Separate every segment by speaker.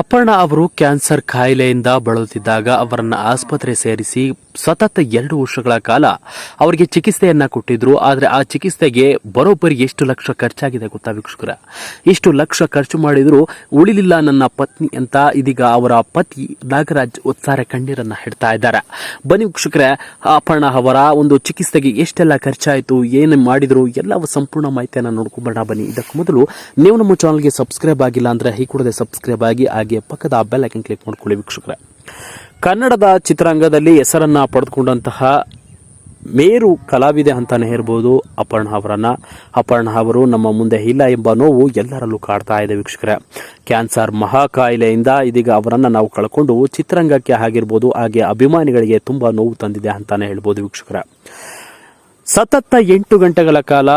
Speaker 1: ಅಪರ್ಣ ಅವರು ಕ್ಯಾನ್ಸರ್ ಕಾಯಿಲೆಯಿಂದ ಬಳಲುತ್ತಿದ್ದಾಗ ಅವರನ್ನು ಆಸ್ಪತ್ರೆ ಸೇರಿಸಿ ಸತತ ಎರಡು ವರ್ಷಗಳ ಕಾಲ ಅವರಿಗೆ ಚಿಕಿತ್ಸೆಯನ್ನ ಕೊಟ್ಟಿದ್ರು. ಆದರೆ ಆ ಚಿಕಿತ್ಸೆಗೆ ಬರೋಬ್ಬರಿ ಎಷ್ಟು ಲಕ್ಷ ಖರ್ಚಾಗಿದೆ ಗೊತ್ತಾ ವೀಕ್ಷಕರ? ಇಷ್ಟು ಲಕ್ಷ ಖರ್ಚು ಮಾಡಿದ್ರು ಉಳಿಲಿಲ್ಲ ನನ್ನ ಪತ್ನಿ ಅಂತ ಇದೀಗ ಅವರ ಪತಿ ನಾಗರಾಜ್ ಒತ್ಸಾರೆ ಕಣ್ಣೀರನ್ನ ಹಿಡ್ತಾ ಇದ್ದಾರೆ. ಬನ್ನಿ ವೀಕ್ಷಕರೇ, ಅಪರ್ಣ ಅವರ ಒಂದು ಚಿಕಿತ್ಸೆಗೆ ಎಷ್ಟೆಲ್ಲ ಖರ್ಚಾಯಿತು, ಏನು ಮಾಡಿದ್ರು ಎಲ್ಲ ಸಂಪೂರ್ಣ ಮಾಹಿತಿಯನ್ನು ನೋಡ್ಕೊಂಬರೋಣ ಬನ್ನಿ. ಇದಕ್ಕೂ ಮೊದಲು ನೀವು ನಮ್ಮ ಚಾನಲ್ಗೆ ಸಬ್ಸ್ಕ್ರೈಬ್ ಆಗಿಲ್ಲ ಅಂದ್ರೆ ಈ ಸಬ್ಸ್ಕ್ರೈಬ್ ಆಗಿ ಹಾಗೆ ಪಕ್ಕದ ಬೆಲ್ ಐಕನ್ ಕ್ಲಿಕ್ ಮಾಡ್ಕೊಳ್ಳಿ ವೀಕ್ಷಕರೇ. ಕನ್ನಡದ ಚಿತ್ರರಂಗದಲ್ಲಿ ಹೆಸರನ್ನ ಪಡೆದುಕೊಂಡಂತಹ ಮೇರು ಕಲಾವಿದೆ ಅಂತಾನೆ ಹೇಳ್ಬೋದು ಅಪರ್ಣ ಅವರನ್ನ. ಅಪರ್ಣ ಅವರು ನಮ್ಮ ಮುಂದೆ ಇಲ್ಲ ಎಂಬ ನೋವು ಎಲ್ಲರಲ್ಲೂ ಕಾಡ್ತಾ ಇದೆ ವೀಕ್ಷಕರೇ. ಕ್ಯಾನ್ಸರ್ ಮಹಾಕಾಯಿಲೆಯಿಂದ ಇದೀಗ ಅವರನ್ನ ನಾವು ಕಳ್ಕೊಂಡು ಚಿತ್ರರಂಗಕ್ಕೆ ಆಗಿರ್ಬೋದು, ಹಾಗೆ ಅಭಿಮಾನಿಗಳಿಗೆ ತುಂಬಾ ನೋವು ತಂದಿದೆ ಅಂತಾನೆ ಹೇಳ್ಬೋದು ವೀಕ್ಷಕರೇ. ಸತತ ಎಂಟು ಗಂಟೆಗಳ ಕಾಲ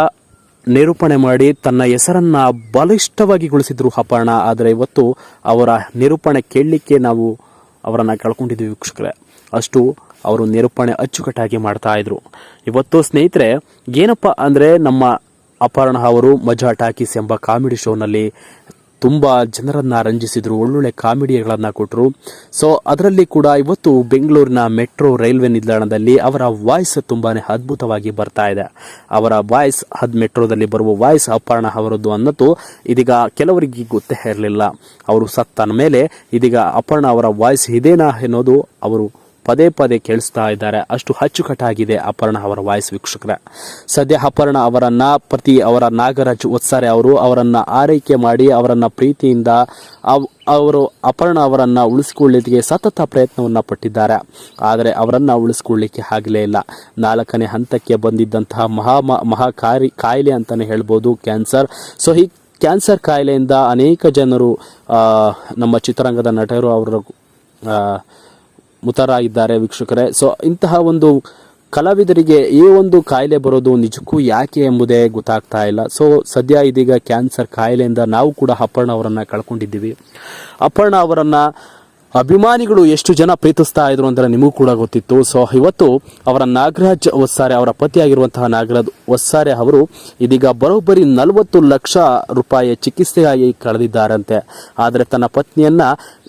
Speaker 1: ನಿರೂಪಣೆ ಮಾಡಿ ತನ್ನ ಹೆಸರನ್ನ ಬಲಿಷ್ಠವಾಗಿ ಗೊಳಿಸಿದ್ರು ಅಪರ್ಣ. ಆದರೆ ಇವತ್ತು ಅವರ ನಿರೂಪಣೆ ಕೇಳಲಿಕ್ಕೆ ನಾವು ಅವರನ್ನು ಕಳ್ಕೊಂಡಿದ್ವಿ ವೀಕ್ಷಕರೇ. ಅಷ್ಟು ಅವರು ನಿರೂಪಣೆ ಅಚ್ಚುಕಟ್ಟಾಗಿ ಮಾಡ್ತಾ ಇದ್ರು. ಇವತ್ತು ಸ್ನೇಹಿತರೆ, ಏನಪ್ಪ ಅಂದ್ರೆ ನಮ್ಮ ಅಪರ್ಣ ಅವರು ಮಜಾ ಟಾಕೀಸ್ ಎಂಬ ಕಾಮಿಡಿ ಶೋನಲ್ಲಿ ತುಂಬಾ ಜನರನ್ನ ರಂಜಿಸಿದ್ರು, ಒಳ್ಳೊಳ್ಳೆ ಕಾಮಿಡಿಗಳನ್ನ ಕೊಟ್ಟರು ಸೊ ಅದರಲ್ಲಿ ಕೂಡ ಇವತ್ತು ಬೆಂಗಳೂರಿನ ಮೆಟ್ರೋ ರೈಲ್ವೆ ನಿಲ್ದಾಣದಲ್ಲಿ ಅವರ ವಾಯ್ಸ್ ತುಂಬಾನೇ ಅದ್ಭುತವಾಗಿ ಬರ್ತಾ ಇದೆ. ಅವರ ವಾಯ್ಸ್, ಅದ್ ಮೆಟ್ರೋದಲ್ಲಿ ಬರುವ ವಾಯ್ಸ್ ಅಪರ್ಣ ಅವರದ್ದು ಅನ್ನೋದು ಇದೀಗ ಕೆಲವರಿಗೆ ಗೊತ್ತೇ ಇರಲಿಲ್ಲ. ಅವರು ಸತ್ತನ ಮೇಲೆ ಇದೀಗ ಅಪರ್ಣ ಅವರ ವಾಯ್ಸ್ ಇದೇನಾ ಅನ್ನೋದು ಅವರು ಪದೇ ಪದೇ ಕೇಳಿಸ್ತಾ ಇದ್ದಾರೆ. ಅಷ್ಟು ಅಚ್ಚುಕಟ್ಟಾಗಿದೆ ಅಪರ್ಣ ಅವರ ವಾಯ್ಸ್ ವೀಕ್ಷಕರ. ಸದ್ಯ ಅಪರ್ಣ ಅವರನ್ನ ಪ್ರತಿ ಅವರ ನಾಗರಾಜ್ ಒತ್ಸಾರೆ ಅವರು ಅವರನ್ನ ಆರೈಕೆ ಮಾಡಿ ಅವರನ್ನ ಪ್ರೀತಿಯಿಂದ ಅವರು ಅಪರ್ಣ ಅವರನ್ನ ಉಳಿಸಿಕೊಳ್ಳಲಿಕ್ಕೆ ಸತತ ಪ್ರಯತ್ನವನ್ನ ಪಟ್ಟಿದ್ದಾರೆ. ಆದರೆ ಅವರನ್ನ ಉಳಿಸಿಕೊಳ್ಳಲಿಕ್ಕೆ ಆಗಲೇ ಇಲ್ಲ. ನಾಲ್ಕನೇ ಹಂತಕ್ಕೆ ಬಂದಿದ್ದಂತಹ ಮಹಾ ಮಹಾ ಕಾಯಿಲೆ ಅಂತಾನೆ ಹೇಳ್ಬೋದು. ಕ್ಯಾನ್ಸರ್. ಸೊ ಈ ಕ್ಯಾನ್ಸರ್ ಕಾಯಿಲೆಯಿಂದ ಅನೇಕ ಜನರು ನಮ್ಮ ಚಿತ್ರರಂಗದ ನಟರು ಅವರ ಮುತರಾಗಿದ್ದಾರೆ ವೀಕ್ಷಕರೇ. ಸೊ ಇಂತಹ ಒಂದು ಕಲಾವಿದರಿಗೆ ಈ ಒಂದು ಕಾಯಿಲೆ ಬರೋದು ನಿಜಕ್ಕೂ ಯಾಕೆ ಎಂಬುದೇ ಗೊತ್ತಾಗ್ತಾ ಇಲ್ಲ. ಸೊ ಸದ್ಯ ಇದೀಗ ಕ್ಯಾನ್ಸರ್ ಕಾಯಿಲೆಯಿಂದ ನಾವು ಕೂಡ ಅಪರ್ಣ ಅವರನ್ನು ಕಳ್ಕೊಂಡಿದ್ದೀವಿ. ಅಪರ್ಣ ಅವರನ್ನ ಅಭಿಮಾನಿಗಳು ಎಷ್ಟು ಜನ ಪ್ರೀತಿಸ್ತಾ ಇದ್ರು ಅಂದ್ರೆ ನಿಮಗೂ ಕೂಡ ಗೊತ್ತಿತ್ತು. ಸೊ ಇವತ್ತು ಅವರ ನಾಗರಾಜ್ ಒಸ್ಸಾರೆ ಅವರ ಪತಿಯಾಗಿರುವಂತಹ ನಾಗರಾಜ್ ಒಸ್ಸಾರೆ ಅವರು ಇದೀಗ ಬರೋಬ್ಬರಿ ನಲವತ್ತು ಲಕ್ಷ ರೂಪಾಯಿ ಚಿಕಿತ್ಸೆಗಾಗಿ ಕಳೆದಿದ್ದಾರಂತೆ. ಆದರೆ ತನ್ನ ಪತ್ನಿಯನ್ನ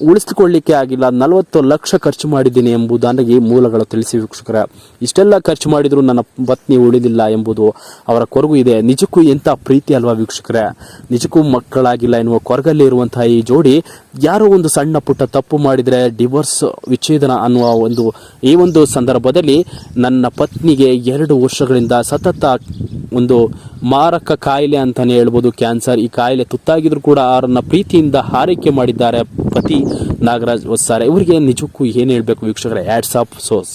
Speaker 1: ಉಳಿಸಿಕೊಳ್ಳಿಕ್ಕೆ ಆಗಿಲ್ಲ. ನಲವತ್ತು ಲಕ್ಷ ಖರ್ಚು ಮಾಡಿದ್ದೀನಿ ಎಂಬುದಾಗಿ ಮೂಲಗಳು ತಿಳಿಸಿ ವೀಕ್ಷಕರ. ಇಷ್ಟೆಲ್ಲ ಖರ್ಚು ಮಾಡಿದ್ರು ನನ್ನ ಪತ್ನಿ ಉಳಿದಿಲ್ಲ ಎಂಬುದು ಅವರ ಕೊರಗು ಇದೆ. ನಿಜಕ್ಕೂ ಎಂಥ ಪ್ರೀತಿ ಅಲ್ವಾ ವೀಕ್ಷಕರೇ? ನಿಜಕ್ಕೂ ಮಕ್ಕಳಾಗಿಲ್ಲ ಎನ್ನುವ ಕೊರಗಲ್ಲಿ ಇರುವಂತಹ ಈ ಜೋಡಿ ಯಾರೋ ಒಂದು ಸಣ್ಣ ಪುಟ್ಟ ತಪ್ಪು ಮಾಡಿದ್ರೆ ಡಿವೋರ್ಸ್ ವಿಚ್ಛೇದನ ಅನ್ನುವ ಒಂದು ಈ ಒಂದು ಸಂದರ್ಭದಲ್ಲಿ ನನ್ನ ಪತ್ನಿಗೆ ಎರಡು ವರ್ಷಗಳಿಂದ ಸತತ ಒಂದು ಮಾರಕ ಕಾಯಿಲೆ ಅಂತಲೇ ಹೇಳ್ಬೋದು ಕ್ಯಾನ್ಸರ್ ಈ ಕಾಯಿಲೆ ತುತ್ತಾಗಿದ್ರು ಕೂಡ ಅವರನ್ನ ಪ್ರೀತಿಯಿಂದ ಆರೈಕೆ ಮಾಡಿದ್ದಾರೆ ಪತಿ ನಾಗರಾಜ್ ಒಸ್ಸಾರೆ ಇವರಿಗೆ ನಿಜಕ್ಕೂ ಏನು ಹೇಳಬೇಕು ವೀಕ್ಷಕರೇ ಆಫ್ ಸೋಸ್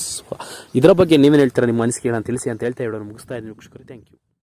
Speaker 1: ಇದರ ಬಗ್ಗೆ ನೀವೇನು ಹೇಳ್ತೀರಾ ನಿಮ್ಮ ಅನಿಸಿಕೆಗಳನ್ನು ತಿಳಿಸಿ ಅಂತ ಹೇಳ್ತಾ ಹೇಳೋರು ಮುಗಿಸ್ತಾ ಇದ್ದೀನಿ ವೀಕ್ಷಕರೇ ಥ್ಯಾಂಕ್ ಯು